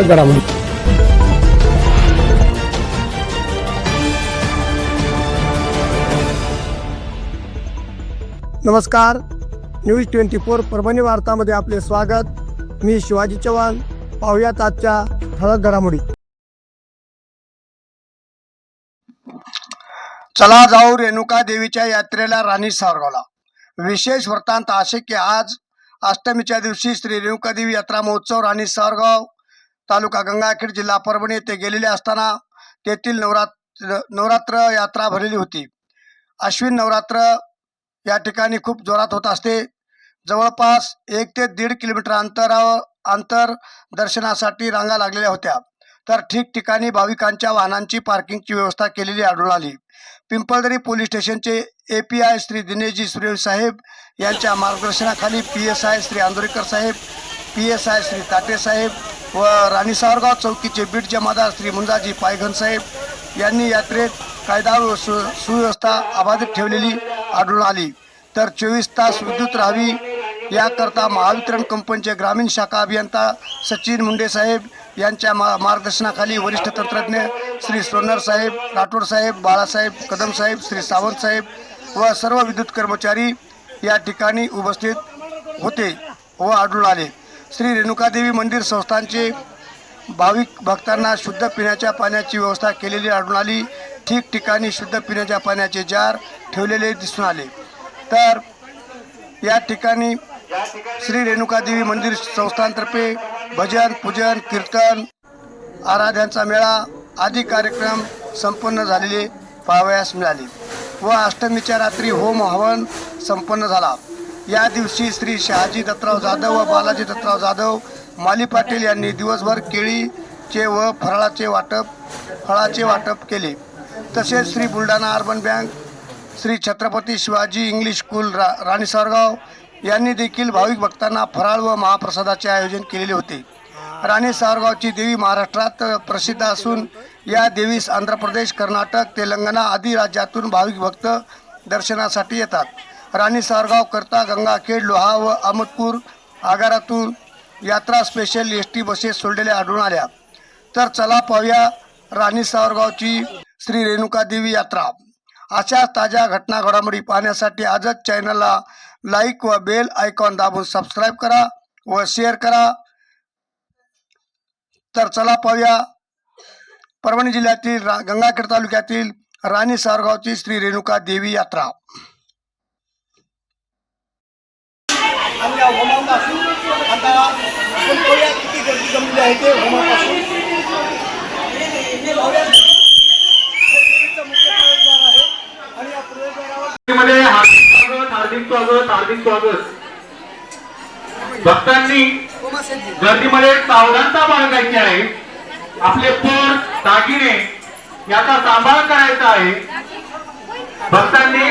ठळक घडामोडी नमस्कार. न्यूज ट्वेंटी फोर परभणी वार्तामध्ये आपले स्वागत. मी शिवाजी चव्हाण. पाहुयात आजच्या ठळक घडामोडी. चला जाऊ रेणुका देवीच्या यात्रेला राणी सावरगावला. विशेष वृत्तांत असे की आज अष्टमीच्या दिवशी श्री रेणुका देवी यात्रा महोत्सव राणी सावरगाव तालुका गंगाखेड जिल्हा परभणी येथे गेलेले असताना तेथील नवरात्र नवरात्र यात्रा भरलेली होती. अश्विन नवरात्र या ठिकाणी खूप जोरात होत असते. जवळपास एक ते दीड किलोमीटर अंतरावर अंतर दर्शनासाठी रांगा लागलेल्या होत्या. तर ठिकठिकाणी भाविकांच्या वाहनांची पार्किंगची व्यवस्था केलेली आढळून आली. पिंपळदरी पोलीस स्टेशनचे A P I Shri Dineshji Surya साहेब यांच्या मार्गदर्शनाखाली P S I Shri Andorikar Saheb P S I Shri Tate साहेब व राणी सावरगाव चौकीचे बीट जमादार श्री मुंजाजी पायघन साहेब यांनी यात्रेत कायदा व सु सुव्यवस्था अबाधित ठेवलेली आढळून आली. तर चोवीस तास विद्युत राहावी याकरता महावितरण कंपनीचे ग्रामीण शाखा अभियंता सचिन मुंडे साहेब यांच्या मा मार्गदर्शनाखाली वरिष्ठ तंत्रज्ञ श्री सोनर साहेब राठोड साहेब बाळासाहेब कदम साहेब श्री सावंत साहेब व सर्व विद्युत कर्मचारी या ठिकाणी उपस्थित होते व आढळून आले. श्री रेणुकादेवी मंदिर संस्थानचे भाविक भक्तांना शुद्ध पिण्याच्या पाण्याची व्यवस्था केलेली आढळून आली. ठिकठिकाणी शुद्ध पिण्याच्या पाण्याचे जार ठेवलेले दिसून आले. तर या ठिकाणी श्री रेणुकादेवी मंदिर संस्थानतर्फे भजन पूजन कीर्तन आराध्यांचा मेळा आदी कार्यक्रम संपन्न झालेले पाहावयास मिळाले व अष्टमीच्या रात्री होम हवन संपन्न झाला. या दिवशी श्री शहाजी दत्तराव जाधव व बालाजी दत्तराव जाधव माली पाटील यांनी दिवसभर केळीचे व फराळाचे वाटप फळाचे वाटप केले. तसेच Shri Buldhana urban bank Shri Chhatrapati Shivaji English school रा राणी सारगाव यांनी देखील भाविक भक्तांना फराळ व महाप्रसादाचे आयोजन केलेले होते. राणी सावरगावची देवी महाराष्ट्रात प्रसिद्ध असून या देवीस आंध्र प्रदेश कर्नाटक तेलंगणा आदी राज्यातून भाविक भक्त दर्शनासाठी येतात. राणी सारगाव करता गंगाखेड लोहा व अहमदपूर आगारातून यात्रा स्पेशल एस टी बसेस सोडलेल्या आढळून आल्या. तर चला पाहूया राणी सावरगावची श्री रेणुका देवी यात्रा. अशा ताज्या घटना घडामोडी पाहण्यासाठी आजच चॅनलला लाईक व बेल आयकॉन दाबून सबस्क्राईब करा व शेअर करा. तर चला पाहूया परभणी जिल्ह्यातील रा गंगाखेड तालुक्यातील राणी सावरगावची श्री रेणुका देवी यात्रा. आता आपण पाहूया किती गर्दी जमली आहे ते होमापासून हार्दिक हार्दिक स्वागत हार्दिक स्वागत. भक्तांनी गर्दीमध्ये सावधानता बाळगायची आहे. आपले पर्स दागिने याचा सांभाळ करायचा आहे. भक्तांनी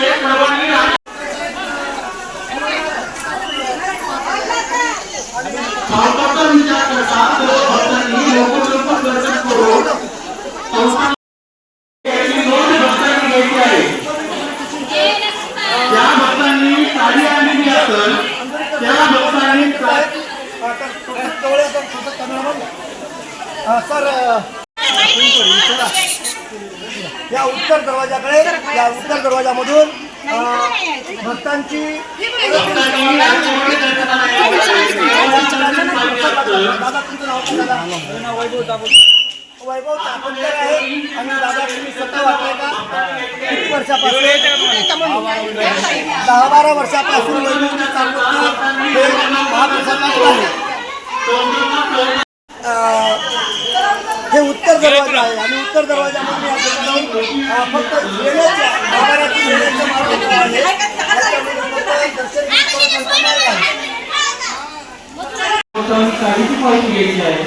Gracias. उत्तर दरवाजामधून भक्तांची? वैभव तापनकर आहे आणि दादा तुम्ही स्वतः वाटलंय का किती वर्षापासून दहा बारा वर्षापासून वैभवची हे आहे हे उत्तर दरवाजा आहे आणि उत्तर दरवाजामध्ये फक्त घ्यायची आहे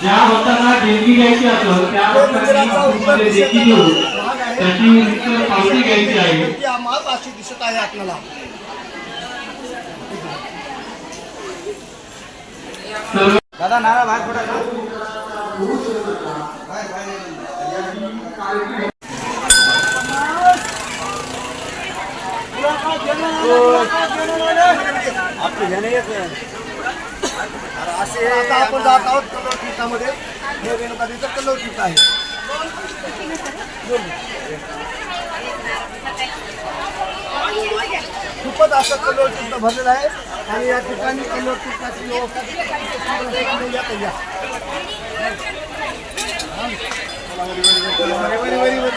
ज्या भक्तांना देणगी घ्यायची असेल त्या भक्तांनी देणगी त्याची पावती घ्यायची आहे. ती आम्हाला अशी दिसत आहे आपल्याला दादा नारळ बाहेर पडा असे आता आपण जात आहोत कल्लोळ तीर्थामध्ये हे रेणुकादेवीचं कल्लोळ तीर्थ आहे. खूपच असं कल्लोळ तीर्थ भरलेलं आहे. आणि या ठिकाणी कल्लोळ तीर्थाची व्यवस्था केलेली आहे. या. वरी, वरी, वरी,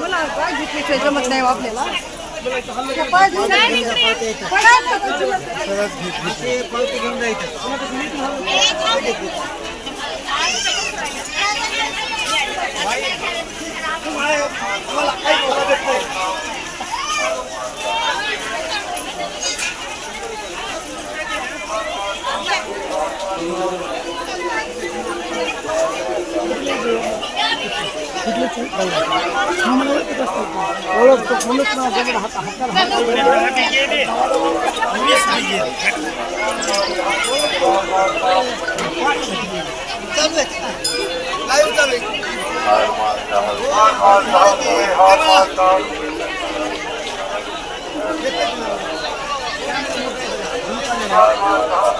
मला काय घेतल्याशिवाय जमत नाही हो आपल्याला पाय घेऊन तुम्हाला काही मोका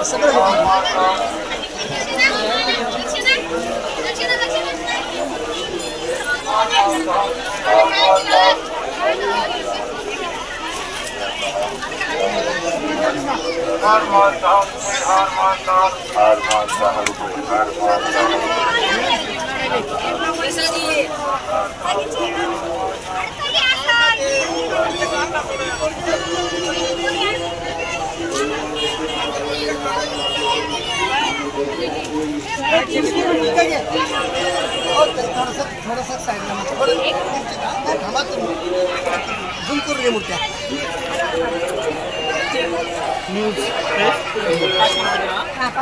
सगळं नाही. चालू थोडंसं थोडंसं साईडला म्हणजे थोडं नाही, थांबा तुम्ही झूम करून घे मूर्त्या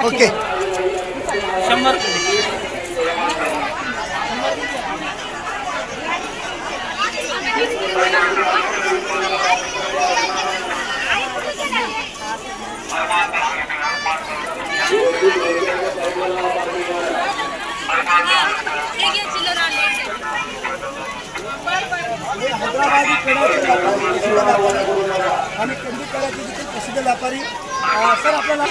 ओके हे व्यापारी आणि कंदी पेढाचे देखील प्रसिद्ध व्यापारी सर आपल्याला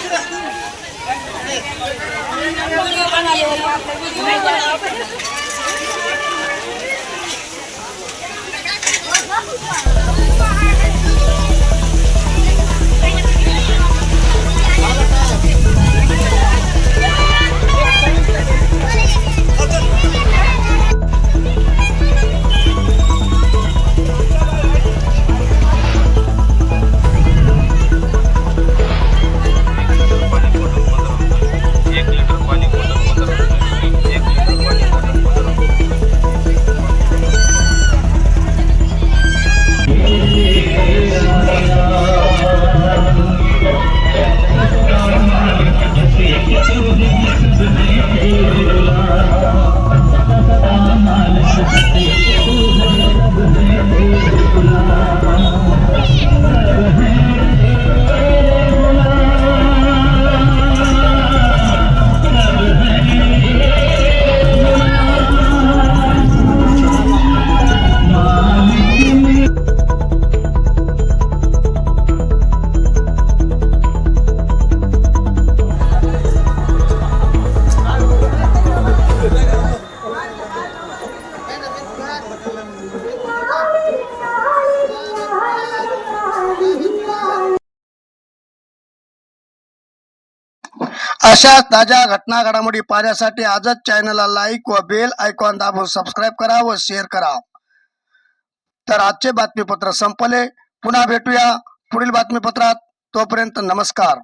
अशा ताज्या घटना घडामोडी पाहण्यासाठी आजच चॅनलला लाईक व बेल आयकॉन दाबून सबस्क्राईब करा व शेअर करा. तर आजचे बातमीपत्र संपले. पुन्हा भेटूया पुढील बातमीपत्रात. तोपर्यंत नमस्कार.